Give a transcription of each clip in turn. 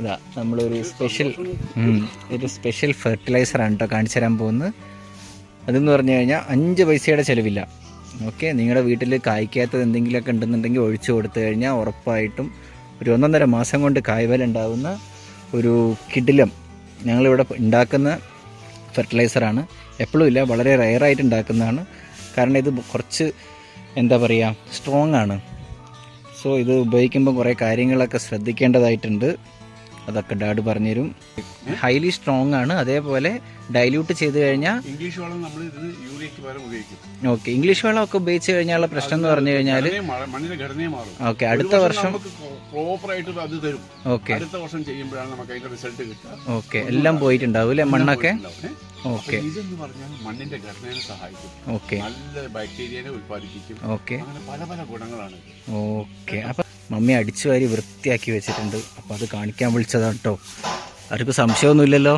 ഇതാ നമ്മളൊരു സ്പെഷ്യൽ ഒരു സ്പെഷ്യൽ ഫെർട്ടിലൈസറാണ് കേട്ടോ കാണിച്ചു തരാൻ പോകുന്നത്. അതെന്ന് പറഞ്ഞു കഴിഞ്ഞാൽ അഞ്ച് പൈസയുടെ ചിലവില്ല. ഓക്കെ നിങ്ങളുടെ വീട്ടിൽ കായ്ക്കാത്തത് എന്തെങ്കിലുമൊക്കെ ഉണ്ടെന്നുണ്ടെങ്കിൽ ഒഴിച്ചു കൊടുത്തു കഴിഞ്ഞാൽ ഉറപ്പായിട്ടും ഒരു ഒന്നൊന്നര മാസം കൊണ്ട് കായ്വലുണ്ടാവുന്ന ഒരു കിടിലം ഞങ്ങളിവിടെ ഉണ്ടാക്കുന്ന ഫെർട്ടിലൈസറാണ് എപ്പോഴും ഇല്ല വളരെ റയറായിട്ട് ഉണ്ടാക്കുന്നതാണ്. കാരണം ഇത് കുറച്ച് എന്താ പറയുക സ്ട്രോങ് ആണ്. സോ ഇത് ഉപയോഗിക്കുമ്പോൾ കുറേ കാര്യങ്ങളൊക്കെ ശ്രദ്ധിക്കേണ്ടതായിട്ടുണ്ട്. അതൊക്കെ ഡാഡ് പറഞ്ഞുതരും. ഹൈലി സ്ട്രോങ് ആണ്. അതേപോലെ ഡൈല്യൂട്ട് ചെയ്ത് കഴിഞ്ഞാൽ ഇംഗ്ലീഷ് വെള്ളം നമ്മൾ ഇതിന് യൂറിയക്ക് പകരം ഉപയോഗിക്കും. ഓക്കെ ഇംഗ്ലീഷ് വെള്ളം ഒക്കെ ഉപയോഗിച്ച് കഴിഞ്ഞാലുള്ള പ്രശ്നം എന്ന് പറഞ്ഞു കഴിഞ്ഞാൽ മണ്ണിന്റെ ഘടനയെ മാറും. ഓക്കെ അടുത്ത വർഷം പ്രോപ്പർ ആയിട്ട് അത് തരും. ഓക്കെ അടുത്ത വർഷം ചെയ്യുമ്പോഴാണ് നമുക്ക് അതിന്റെ റിസൾട്ട് കിട്ടുക. ഓക്കെ എല്ലാം പോയിട്ടുണ്ടാവും അല്ലേ മണ്ണൊക്കെ? ഓക്കെ ഇതെന്ന് പറഞ്ഞാൽ മണ്ണിന്റെ ഘടനയെ സഹായിക്കും. ഓക്കെ നല്ല ബാക്ടീരിയനെ ഉത്പാദിപ്പിക്കും ഓക്കെ അങ്ങനെ പല പല ഗുണങ്ങളാണ്. ഓക്കെ അപ്പം മമ്മി അടിച്ചു വാരി വൃത്തിയാക്കി വെച്ചിട്ടുണ്ട്. അപ്പം അത് കാണിക്കാൻ വിളിച്ചതാണ് കേട്ടോ ആർക്കും സംശയമൊന്നുമില്ലല്ലോ.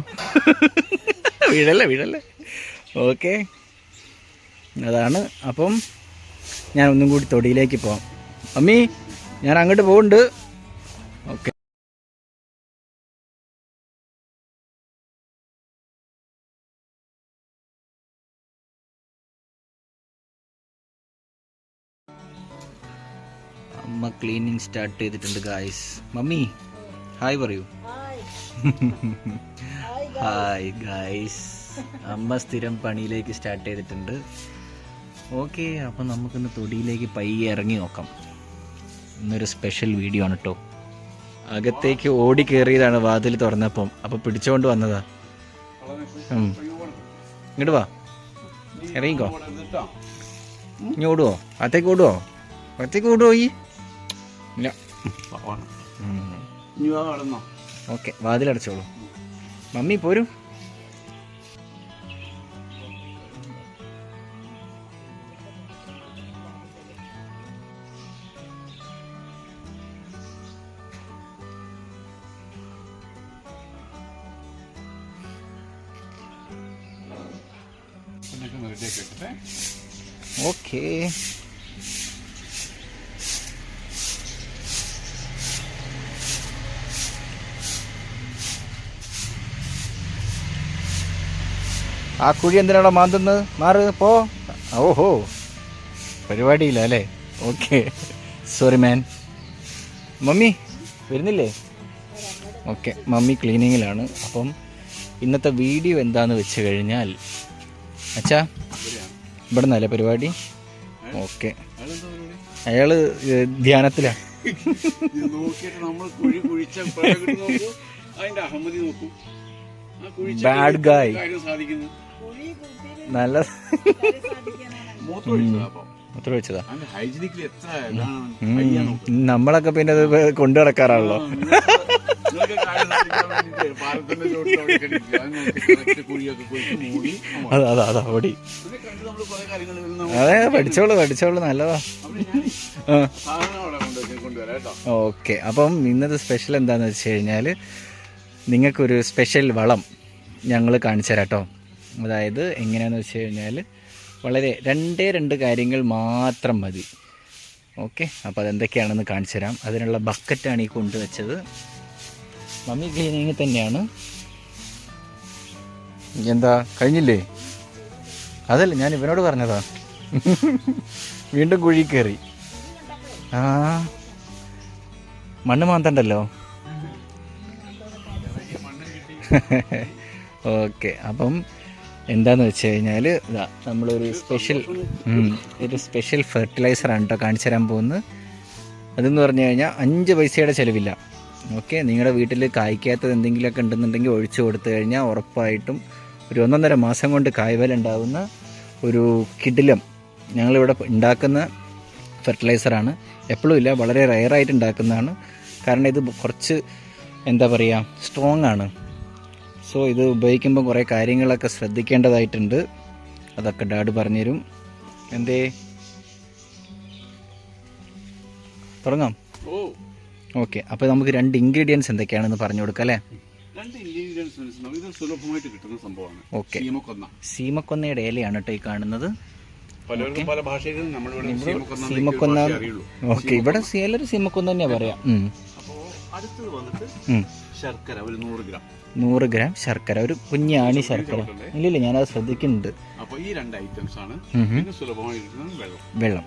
വീഴല്ലേ വീഴല്ലേ ഓക്കെ. അതാണ്. അപ്പം ഞാൻ ഒന്നും കൂടി തൊടിയിലേക്ക് പോവാം. മമ്മി ഞാൻ അങ്ങോട്ട് പോകുന്നുണ്ട് ഓക്കെ. ക്ലീനിങ് സ്റ്റാർട്ട് ചെയ്തിട്ടുണ്ട് ഗായ്സ് മമ്മി ഹായ് പറയൂ. ഹായ് ഗായ്സ് അമ്മ സ്ഥിരം പണിയിലേക്ക് സ്റ്റാർട്ട് ചെയ്തിട്ടുണ്ട്. ഓക്കെ അപ്പം നമുക്കിന്ന് തൊടിയിലേക്ക് പയ്യെ ഇറങ്ങി നോക്കാം. ഇന്നൊരു സ്പെഷ്യൽ വീഡിയോ ആണ് കേട്ടോ അകത്തേക്ക് ഓടി കയറിയതാണ് വാതിൽ തുറന്നപ്പം. അപ്പം പിടിച്ചുകൊണ്ട് വന്നതാ. ഇങ്ങോട്ട് വാ. ഇറങ്ങിക്കോ? ഇനി ഓടുവോ? അകത്തേക്ക് ഓടുവോ? അകത്തേക്ക് ഓടുവോ ഈ? ഇല്ല. ഓക്കെ വാതിലടച്ചോളൂ. മമ്മി പോരും. ഓക്കെ. ആ കുഴി എന്തിനാണോ മാന്തുന്നത്? മാറ് പോ. ഓഹോ. പരിപാടിയില്ല അല്ലേ? ഓക്കെ. സോറി മാൻ മമ്മി വരുന്നില്ലേ? ഓക്കെ മമ്മി ക്ലീനിങ്ങിലാണ്. അപ്പം ഇന്നത്തെ വീഡിയോ എന്താന്ന് വെച്ച് കഴിഞ്ഞാൽ അച്ഛാ ഇവിടെ നിന്നല്ലേ പരിപാടി? ഓക്കെ. അയാൾ ധ്യാനത്തിലാണ് ധ്യാനത്തിലാ. ഇത് നല്ല മൂത്രം ഒഴിച്ചതാ നമ്മളൊക്കെ പിന്നെ അത് കൊണ്ടു നടക്കാറാണല്ലോ. അത് അതാ അതാ അതാ ഓടി അതെ പഠിച്ചോളൂ പഠിച്ചോളൂ നല്ലതാ. ഓക്കെ അപ്പം ഇന്നത്തെ സ്പെഷ്യൽ എന്താന്ന് വെച്ച് കഴിഞ്ഞാൽ നിങ്ങൾക്കൊരു സ്പെഷ്യൽ വളം ഞങ്ങൾ കാണിച്ചു തരാം കേട്ടോ. അതായത് എങ്ങനെയാന്ന് വെച്ച് കഴിഞ്ഞാൽ വളരെ രണ്ടേ രണ്ട് കാര്യങ്ങൾ മാത്രം മതി. ഓക്കെ? അപ്പോൾ അതെന്തൊക്കെയാണെന്ന് കാണിച്ചു തരാം. അതിനുള്ള ബക്കറ്റാണ് ഈ കൊണ്ടുവച്ചത് മമ്മി ക്ലീനിങ് തന്നെയാണ്. എന്താ? കഴിഞ്ഞില്ലേ? അതല്ല ഞാൻ ഇവനോട് പറഞ്ഞതാ. വീണ്ടും കുഴി കയറി. ആ. മണ്ണ് മാന്തണ്ടല്ലോ? ഓക്കെ അപ്പം എന്താന്ന് വെച്ച് കഴിഞ്ഞാൽ നമ്മളൊരു സ്പെഷ്യൽ ഒരു സ്പെഷ്യൽ ഫെർട്ടിലൈസറാണ് കേട്ടോ കാണിച്ചു തരാൻ പോകുന്നത്. അതെന്ന് പറഞ്ഞു കഴിഞ്ഞാൽ അഞ്ച് പൈസയുടെ ചിലവില്ല. ഓക്കെ നിങ്ങളുടെ വീട്ടിൽ കായ്ക്കാത്തത് എന്തെങ്കിലുമൊക്കെ ഉണ്ടെന്നുണ്ടെങ്കിൽ ഒഴിച്ചു കൊടുത്തു കഴിഞ്ഞാൽ ഉറപ്പായിട്ടും ഒരു ഒന്നൊന്നര മാസം കൊണ്ട് കായ്വൽ ഉണ്ടാകുന്ന ഒരു കിടിലം ഞങ്ങളിവിടെ ഉണ്ടാക്കുന്ന ഫെർട്ടിലൈസറാണ് എപ്പോഴും ഇല്ല വളരെ റയറായിട്ട് ഉണ്ടാക്കുന്നതാണ്. കാരണം ഇത് കുറച്ച് എന്താ പറയുക സ്ട്രോങ് ആണ്. സോ ഇത് ഉപയോഗിക്കുമ്പോൾ കുറേ കാര്യങ്ങളൊക്കെ ശ്രദ്ധിക്കേണ്ടതായിട്ടുണ്ട്. അതൊക്കെ ഡാഡ് പറഞ്ഞുതരും. എന്തേ? തുടങ്ങാം. ഓക്കെ അപ്പോൾ നമുക്ക് രണ്ട് ഇൻഗ്രീഡിയൻസ് എന്തൊക്കെയാണെന്ന് പറഞ്ഞു കൊടുക്കാം അല്ലേ? രണ്ട് ഇൻഗ്രീഡിയൻസ് മനസ്സിലാവും ഇത് സുലഭമായിട്ട് കിട്ടുന്ന സംഭവമാണ്. ഓക്കെ. സീമക്കൊന്ന. സീമക്കൊന്നയുടെ ഇലയാണ് കേട്ടോ ഈ കാണുന്നത്. പലർക്കും പല ഭാഷയിലും നമ്മളിവിടെ സീമക്കൊന്ന ഓക്കെ ഇവിടെ എല്ലാവരും സീമക്കൊന്ന തന്നെയാ പറയാം. ഉം. അടുത്തത് വന്നിട്ട് ശർക്കര ഒരു നൂറ് ഗ്രാം. നൂറ് ഗ്രാം ശർക്കര ഒരു കുഞ്ഞാണി ശർക്കര ഇല്ലില്ല ഞാനത് ശ്രദ്ധിക്കുന്നുണ്ട്. അപ്പൊ ഈ രണ്ട് ഐറ്റംസ് ആണ് പിന്നെ സുലഭമായിരിക്കുന്നത് വെള്ളം?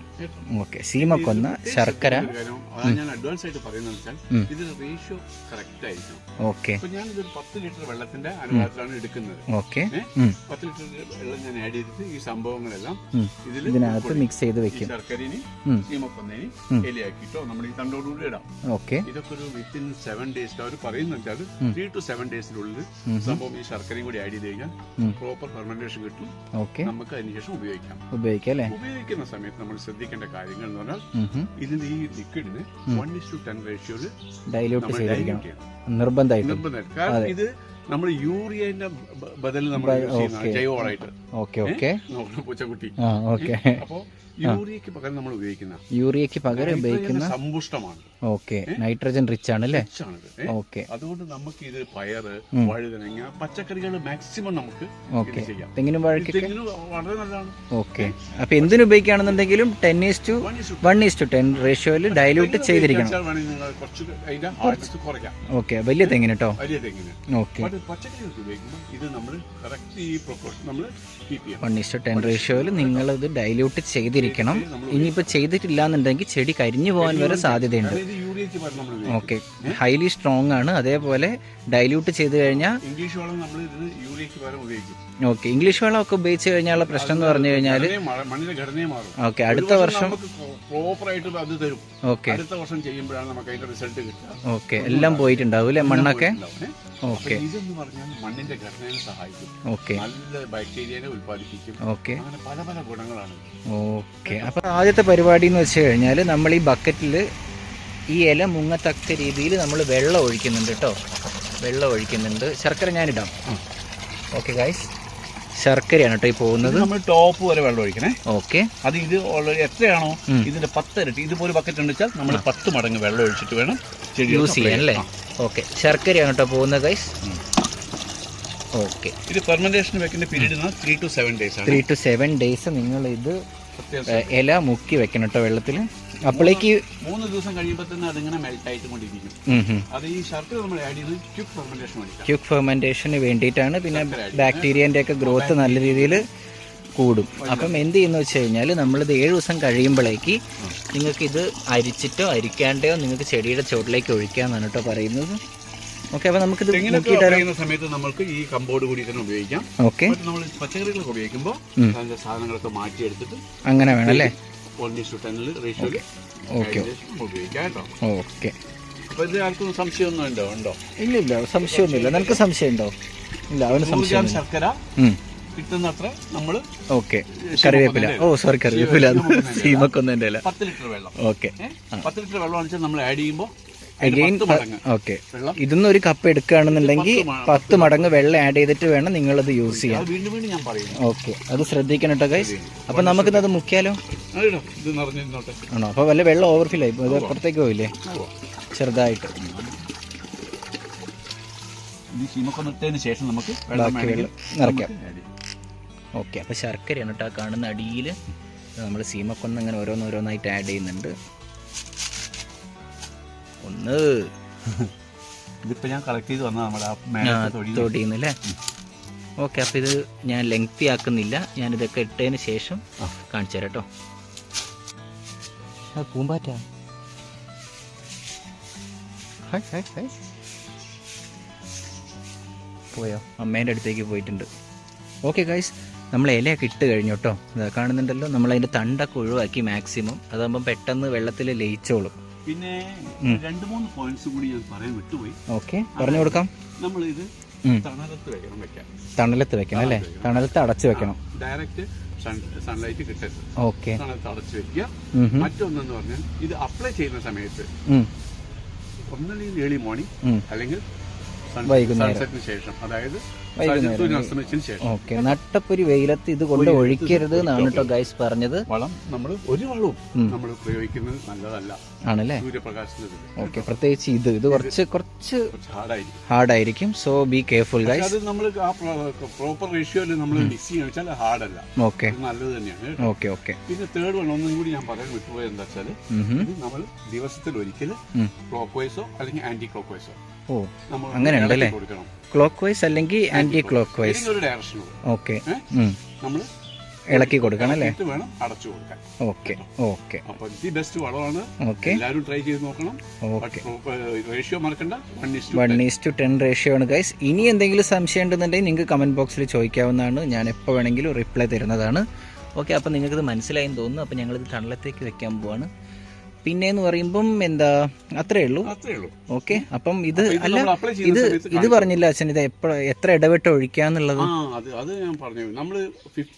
ഓക്കെ സീമക്കൊന്ന ശർക്കര. ഞാൻ അഡ്വാൻസ് ആയിട്ട് പറയുന്നത് വെച്ചാൽ ഇതിന്റെ റേഷ്യോ കറക്റ്റ് ഓക്കെ. ഞാൻ ഇതൊരു പത്ത് ലിറ്റർ വെള്ളത്തിന്റെ അനുപാതത്തിലാണ് എടുക്കുന്നത്. ഓക്കെ? പത്ത് ലിറ്റർ വെള്ളം ഞാൻ ആഡ് ചെയ്തിട്ട് ഈ സംഭവങ്ങളെല്ലാം. ഇതിൽ ഇതിനകത്ത് മിക്സ് ചെയ്ത് വെക്കും. ശർക്കരേനി. സീമക്കൊന്നേനി. എലിയാക്കിട്ടോ ഈ തണ്ടോടുകൂടി ഇടാം. ഓക്കെ. ഇതൊക്കെ ഒരു വിത്തിൻ സെവൻ ഡേയ്സ് അവർ പറയുന്നത് വെച്ചാൽ ത്രീ ടു സെവൻ ഡേയ്സിനുള്ളിൽ ഉള്ളിൽ സംഭവം ഈ ശർക്കരയും കൂടി ആഡ് ചെയ്ത് കഴിഞ്ഞാൽ പ്രോപ്പർ ഫെർമെന്റേഷൻ കിട്ടും. നമുക്ക് അതിനുശേഷം ഉപയോഗിക്കാം. ഉപയോഗിക്കാം ഉപയോഗിക്കുന്ന സമയത്ത് നമ്മൾ ശ്രദ്ധിക്കേണ്ട കാര്യങ്ങൾ എന്ന് പറഞ്ഞാൽ ഇതിന് ഈ ലിക്വിഡിന് വൺ ഇസ് ടു ടെൻ റേഷ്യോയിൽ ഡൈലൂട്ട് ചെയ്യണം. നിർബന്ധമായിട്ടും. നിർബന്ധമായിട്ട്. കാരണം ഇത് നമ്മൾ യൂറിയന്റെ ബദൽ നമ്മൾ യൂസ് ചെയ്യുന്ന. ജൈവവളമായിട്ട്. Okay okay. പൂച്ചക്കുട്ടി. ഓക്കെ. അപ്പോ യൂറിയക്ക് പകരം നമ്മൾ ഉപയോഗിക്കുന്ന യൂറിയക്ക് പകരം ഉപയോഗിക്കുന്ന സമ്പുഷ്ടമാണ്. ഓക്കെ നൈട്രജൻ റിച്ച് ആണ് അല്ലേ? ഓക്കെ. അതുകൊണ്ട് നമുക്ക് ഇത് പയറ് വഴുതനങ്ങ പച്ചക്കറികൾ മാക്സിമം നമുക്ക് ഓക്കെ. ചെയ്യാം. തെങ്ങിനും വഴക്ക് വളരെ നല്ലതാണ്. ഓക്കെ. അപ്പൊ എന്തിനു ഉപയോഗിക്കുകയാണെന്നുണ്ടെങ്കിലും ten is to one is to ten റേഷ്യോയിൽ dilute ചെയ്തിരിക്കണം. ഓക്കെ വലിയ തെങ്ങിന് കേട്ടോ വലിയ തെങ്ങിന്. ഓക്കെ. പച്ചക്കറികൾക്ക് ഉപയോഗിക്കുമ്പോൾ ഇത് നമ്മൾ കറക്റ്റ് ഈ പ്രൊപ്പോർഷൻ നമ്മൾ കീപ്പ് ചെയ്യണം. വൺ ഈസ് ടു ടെൻ റേഷ്യോയിൽ നിങ്ങളിത് ഡൈല്യൂട്ട് ചെയ്തിരിക്കണം. ഇനിയിപ്പോ ഇനിയിപ്പോൾ ചെയ്തിട്ടില്ല എന്നുണ്ടെങ്കിൽ ചെടി കരിഞ്ഞു പോകാൻ വരെ സാധ്യതയുണ്ട്. ഇത് ഓക്കെ ഹൈലി സ്ട്രോങ് ആണ്. അതേപോലെ ഡൈല്യൂട്ട് ചെയ്ത് കഴിഞ്ഞാൽ ഇംഗ്ലീഷ് വളം നമ്മൾ ഇതിന് യൂറിയക്ക് പകരം ഉപയോഗിക്കും. ഓക്കെ ഇംഗ്ലീഷ് വെള്ളമൊക്കെ ഉപയോഗിച്ച് കഴിഞ്ഞാൽ പ്രശ്നം എന്ന് പറഞ്ഞു കഴിഞ്ഞാൽ മണ്ണിന്റെ ഘടനയെ മാറും. ഓക്കെ അടുത്ത വർഷം ആയിട്ട് അത് തരും. ഓക്കെ. അടുത്ത വർഷം ചെയ്യുമ്പോഴാണ് നമുക്ക് അതിന്റെ റിസൾട്ട് കിട്ടുക. ഓക്കെ എല്ലാം പോയിട്ടുണ്ടാവും അല്ലേ മണ്ണൊക്കെ? ഓക്കെ. ഇതെന്ന് പറഞ്ഞാൽ മണ്ണിന്റെ ഘടനയെ സഹായിക്കും. ഓക്കെ. നല്ല ബാക്ടീരിയനെ ഉൽപ്പാദിപ്പിക്കും. ഓക്കെ. അങ്ങനെ പല പല ഗുണങ്ങളാണ്. ഓക്കെ അപ്പൊ ആദ്യത്തെ പരിപാടി എന്ന് വെച്ച് കഴിഞ്ഞാൽ നമ്മൾ ഈ ബക്കറ്റിൽ ഈ ഇല മുങ്ങത്തക്ക രീതിയിൽ നമ്മൾ വെള്ളം ഒഴിക്കുന്നുണ്ട് കേട്ടോ. വെള്ളം ഒഴിക്കുന്നുണ്ട്. ശർക്കര ഞാനിടാം. ഓക്കെ ഗായ്സ് ശർക്കരയാണ് കേട്ടോ ഈ പോകുന്നത്. നമ്മൾ ടോപ്പ് വരെ വെള്ളം ഒഴിക്കണേ. ഓക്കെ. അത് ഇത് ഓൾറെഡി എത്രയാണോ ഇതിന്റെ പത്തരട്ടി ഇതുപോലെ ബക്കറ്റ് ഉണ്ട് വെച്ചാൽ നമ്മൾ പത്ത് മടങ്ങ് വെള്ളം ഒഴിച്ചിട്ട് വേണം ചെടി യൂസ് ചെയ്യാൻ അല്ലേ? ഓക്കെ. ശർക്കരയാണ് കേട്ടോ പോകുന്നത് ഗൈസ് ഓക്കെ. ഇത് ഫെർമെന്റേഷൻ വെക്കുന്ന period three to seven days ആണ്. ത്രീ ടു സെവൻ ഡേയ്സ് നിങ്ങൾ ഇത് ഇല മുക്കി വെക്കണം കേട്ടോ വെള്ളത്തിൽ അപ്പോഴേക്ക് മൂന്ന് ദിവസം കഴിയുമ്പോൾ തന്നെ അതിങ്ങനെ മെൽറ്റ് ആയിട്ട് കൊണ്ടിരിക്കും. അത് ഈ ഷർട്ട് നമ്മൾ ആഡ് ചെയ്ത് ക്യുക്ക് ഫെർമെന്റേഷൻ ക്യുക്ക് ഫെർമെന്റേഷന് വേണ്ടിയിട്ടാണ്. പിന്നെ ബാക്ടീരിയന്റെ ഒക്കെ ഗ്രോത്ത് നല്ല രീതിയിൽ കൂടും. അപ്പം എന്ത് ചെയ്യുന്ന വെച്ച് കഴിഞ്ഞാൽ നമ്മളിത് ഏഴ് ദിവസം കഴിയുമ്പോഴേക്ക് നിങ്ങൾക്ക് ഇത് അരിച്ചിട്ടോ അരിക്കാണ്ടോ നിങ്ങൾക്ക് ചെടിയുടെ ചുവട്ടിലേക്ക് ഒഴിക്കാമെന്നാണ് കേട്ടോ പറയുന്നത്. ഓക്കെ അപ്പം നമുക്ക് സമയത്ത് നമുക്ക് ഈ കമ്പോർഡ് കൂടി തന്നെ ഉപയോഗിക്കാം. ഓക്കെ. നമ്മൾ പച്ചക്കറികളൊക്കെ ഉപയോഗിക്കുമ്പോൾ സാധനങ്ങളൊക്കെ മാറ്റിയെടുത്തിട്ട് അങ്ങനെ വേണം അല്ലേ? ടെന്നിൽ റേഷ്യോയിൽ ഓക്കെ. ഉപയോഗിക്കാം കേട്ടോ. ഓക്കെ. അപ്പൊ ഇത് ആർക്കും സംശയമൊന്നും ഉണ്ടോ? ഉണ്ടോ? ഇല്ല ഇല്ല. സംശയമൊന്നുമില്ല. നിനക്ക് സംശയം ഉണ്ടോ ഇല്ല അവന് സംശയം ശർക്കര കിട്ടുന്നത്ര നമ്മൾ ഓക്കെ. കറിവേപ്പില. ഓ സോറി കറിവേപ്പില. സീമക്കൊന്നതിന്റെ ഇല. പത്ത് ലിറ്റർ വെള്ളം. ഓക്കെ? പത്ത് ലിറ്റർ വെള്ളം വെച്ചാൽ നമ്മൾ ആഡ് ചെയ്യുമ്പോൾ അഗെയിൻ ഓക്കെ ഇതൊന്നും ഒരു കപ്പ് എടുക്കുകയാണെന്നുണ്ടെങ്കിൽ പത്ത് മടങ്ങ്. വെള്ളം ആഡ് ചെയ്തിട്ട് വേണം നിങ്ങളത് യൂസ് ചെയ്യാൻ. ഓക്കെ അത് ശ്രദ്ധിക്കണം കേട്ടോ ഗൈസ് അപ്പൊ നമുക്കിത് അത് മുക്കിയാലോ ആണോ? അപ്പൊ വല്ല വെള്ളം ഓവർഫിൽ ആയി. ഇത് പുറത്തേക്ക് പോയില്ലേ? ചെറുതായിട്ട്. ശേഷം നമുക്ക് നിറയ്ക്കാം. ഓക്കെ അപ്പൊ ശർക്കരയാണ് കേട്ടോ കാണുന്ന അടിയിൽ നമ്മൾ സീമക്കൊന്ന് അങ്ങനെ ഓരോന്നോരോന്നായിട്ട് ആഡ് ചെയ്യുന്നുണ്ട്. ഒന്ന്. ഇതിപ്പോ ഞാൻ കളക്ട് ചെയ്ത് വന്ന നമ്മുടെ തൊടിയുന്നു അല്ലേ? ഓക്കെ അപ്പോൾ ഇത് ഞാൻ ലെങ്തി ആക്കുന്നില്ല. ഞാൻ ഇതൊക്കെ ഇട്ടതിന് ശേഷം കാണിച്ചു തരാം കേട്ടോ. പൂമ്പാറ്റ. പോയോ? അമ്മേന്റെ അടുത്തേക്ക് പോയിട്ടുണ്ട്. ഓക്കെ ഗൈസ് നമ്മൾ ഇലയൊക്കെ ഇട്ട് കഴിഞ്ഞു കേട്ടോ. കാണുന്നുണ്ടല്ലോ നമ്മൾ അതിന്റെ തണ്ടൊക്കെ ഒഴിവാക്കി മാക്സിമം അതാകുമ്പം പെട്ടെന്ന് വെള്ളത്തിൽ ലയിച്ചോളും. പിന്നെ രണ്ട് മൂന്ന് പോയിന്റ്സ് കൂടി ഞാൻ പറയാൻ വിട്ടുപോയി. ഓക്കെ പറഞ്ഞു കൊടുക്കാം. നമ്മൾ ഇത്. തണലത്ത് വെക്കണം വെക്കാം. തണലത്ത് വെക്കണം അല്ലേ? തണലത്ത് അടച്ചു വെക്കണം. ഡയറക്റ്റ് സൺലൈറ്റ് കിട്ടരുത്. ഓക്കെ തണലത്ത് അടച്ചു വെക്കുക. മറ്റൊന്നെന്ന് പറഞ്ഞാൽ ഇത് അപ്ലൈ ചെയ്യുന്ന സമയത്ത്. ഒന്നല്ലെങ്കിൽ ഏർലി മോർണിംഗ് അല്ലെങ്കിൽ വൈകുന്നേരം. ശേഷം. അതായത് ഓക്കെ നട്ടപ്പൊരി വെയിലത്ത് ഇത് കൊണ്ട് ഒഴിക്കരുത് എന്നാണ് കേട്ടോ ഗൈസ് പറഞ്ഞത്. വളം നമ്മൾ ഒരു വളവും നമ്മൾ പ്രയോഗിക്കുന്നത് നല്ലതല്ല. ആണല്ലേ? ഓക്കെ പ്രത്യേകിച്ച് ഇത് ഇത് കുറച്ച് കുറച്ച് ഹാർഡ് ഹാർഡായിരിക്കും. സോ ബി കെയർഫുൾ ഗൈസ് അത് നമ്മൾ ആ പ്രോപ്പർ റേഷ്യോയിൽ നമ്മൾ മിക്സ് വെച്ചാൽ ഹാർഡല്ല. ഓക്കെ. നല്ലത് തന്നെയാണ് ഓക്കെ ഓക്കെ. പിന്നെ തേർഡ് വൺ ഒന്നും കൂടി ഞാൻ പറയാൻ വിട്ടുപോയത് എന്താ വെച്ചാൽ നമ്മൾ ദിവസത്തിൽ ഒരിക്കൽ ക്ലോക്ക് വൈസോ അല്ലെങ്കിൽ ആന്റി ക്ലോക്ക് വൈസോ ഓ അങ്ങനെ ഉണ്ടല്ലേ? ക്ലോക്ക് വൈസ് അല്ലെങ്കിൽ ആന്റി ക്ലോക്ക് വൈസ് ഓക്കെ നമ്മൾ ഇളക്കി കൊടുക്കണം അല്ലേ? വേണം അടച്ചു കൊടുക്കാൻ. ഓക്കെ ഓക്കെ അപ്പൊ ദി ബെസ്റ്റ് വളമാണ്. ഓക്കെ എല്ലാവരും ട്രൈ ചെയ്ത് നോക്കണം. ഓക്കെ റേഷ്യോ മറക്കണ്ട. One is to ten ratio ആണ് ഗൈസ് ഇനി എന്തെങ്കിലും സംശയം ഉണ്ടെന്നുണ്ടെങ്കിൽ നിങ്ങൾക്ക് കമന്റ് ബോക്സിൽ ചോദിക്കാവുന്നതാണ്. ഞാൻ എപ്പോൾ വേണമെങ്കിലും റിപ്ലൈ തരുന്നതാണ്. ഓക്കെ അപ്പം നിങ്ങൾക്കിത് മനസ്സിലായെന്ന് തോന്നുന്നു. അപ്പം ഞങ്ങളിത് തണലത്തേക്ക് വെക്കാൻ പോവാണ്. പിന്നെ എന്ന് പറയുമ്പം എന്താ അത്രേ ഉള്ളൂ ഓക്കെ അപ്പം ഇത് അല്ല ഇത് ഇത് പറഞ്ഞില്ല അച്ഛൻ ഇത് എപ്പോ എത്ര ഇടവിട്ട് ഒഴിക്കാന്നുള്ളത് അത് ഞാൻ പറഞ്ഞു. നമ്മൾ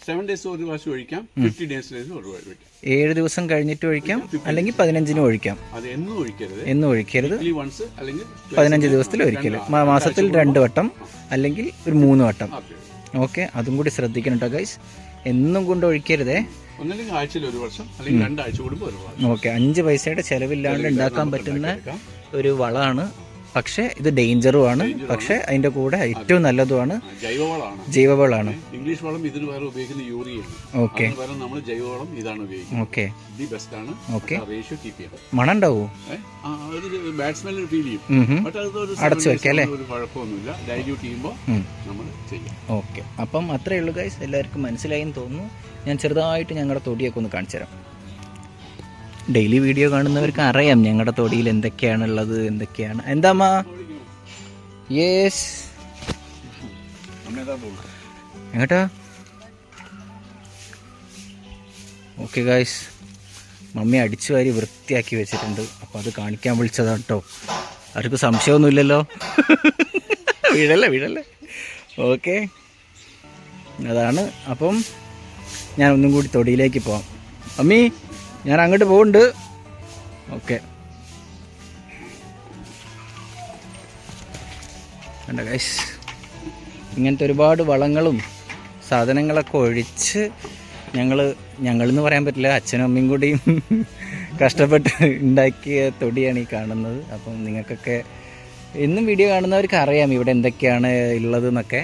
സെവൻ ഡേയ്സ് ഒരു പ്രാവശ്യം ഒഴിക്കാം ഫിഫ്റ്റി ഡേയ്സ് ഒരു ഒഴിക്കാം ഏഴ് ദിവസം കഴിഞ്ഞിട്ട് ഒഴിക്കാം അല്ലെങ്കിൽ പതിനഞ്ചിനും ഒഴിക്കാം. എന്നും ഒഴിക്കരുത്. പതിനഞ്ച് ദിവസത്തിൽ ഒരിക്കൽ മാസത്തിൽ രണ്ട് വട്ടം അല്ലെങ്കിൽ ഒരു മൂന്ന് വട്ടം. ഓക്കെ. ഓക്കെ അതും കൂടി ശ്രദ്ധിക്കണം കേട്ടോ ഗൈസ് എന്നും കൊണ്ട് ഒഴിക്കരുതേ. ഒന്നല്ലെങ്കിൽ ആഴ്ചയിൽ ഒരു വർഷം അല്ലെങ്കിൽ രണ്ടാഴ്ച കൂടുമ്പോൾ ഒരു വർഷം. ഓക്കെ അഞ്ച് പൈസയുടെ ചെലവില്ലാണ്ട് ഉണ്ടാക്കാൻ പറ്റുന്ന ഒരു വളമാണ് പക്ഷേ ഇത് ഡേഞ്ചറുമാണ് പക്ഷേ അതിന്റെ കൂടെ ഏറ്റവും നല്ലതുമാണ് ജൈവവളമാണ്. ജൈവവളമാണ് ഇംഗ്ലീഷ് വളം ഇതിന് വേറെ ഉപയോഗിക്കുന്ന യൂറിയ ഓക്കെ. നമ്മൾ ജൈവവളം ഇതാണ് ഉപയോഗിക്കുന്നത്. ഓക്കെ. ദി ബെസ്റ്റ് ആണ്. ഓക്കെ. റേഷ്യോ കീപ്പ് ചെയ്യണം. മണം ഉണ്ടാവോ ബാഡ് ഫീൽ ചെയ്യും. അടച്ചു വെക്കാം അല്ലേ? ഒരു കുഴപ്പമൊന്നുമില്ല. ഡൈല്യൂട്ട് ചെയ്യുമ്പോൾ നമ്മൾ ചെയ്യാം. ഓക്കെ. അപ്പം അത്രേ ഉള്ളൂ ഗൈസ് എല്ലാവർക്കും മനസ്സിലായെന്ന് തോന്നുന്നു. ഞാൻ ചെറുതായിട്ട് ഞങ്ങളുടെ തൊടിയൊക്കെ ഒന്ന് കാണിച്ചു തരാം ഡെയിലി വീഡിയോ കാണുന്നവർക്ക് അറിയാം ഞങ്ങളുടെ തൊടിയിൽ എന്തൊക്കെയാണുള്ളത് എന്തൊക്കെയാണ്. എന്താമ്മ യേസ് എങ്ങോട്ടാ? ഓക്കെ ഗായ്സ് മമ്മി അടിച്ചു വാരി വൃത്തിയാക്കി വെച്ചിട്ടുണ്ട്. അപ്പോൾ അത് കാണിക്കാൻ വിളിച്ചതാണ് കേട്ടോ ആർക്കും സംശയമൊന്നുമില്ലല്ലോ. വീഴല്ലേ വീഴല്ലേ ഓക്കെ അതാണ്. അപ്പം ഞാൻ ഒന്നും കൂടി തൊടിയിലേക്ക് പോവാം. മമ്മി? ഞാൻ അങ്ങോട്ട് പോകുന്നുണ്ട് ഓക്കെ ഇങ്ങനത്തെ ഒരുപാട് വളങ്ങളും സാധനങ്ങളൊക്കെ ഒഴിച്ച് ഞങ്ങൾ ഞങ്ങളെന്ന് പറയാൻ പറ്റില്ല അച്ഛനും അമ്മയും കൂടിയും കഷ്ടപ്പെട്ട് ഉണ്ടാക്കിയ തൊടിയാണ് ഈ കാണുന്നത്. അപ്പം നിങ്ങൾക്കൊക്കെ എന്നും വീഡിയോ കാണുന്നവർക്ക് അറിയാം ഇവിടെ എന്തൊക്കെയാണ് ഉള്ളത് എന്നൊക്കെ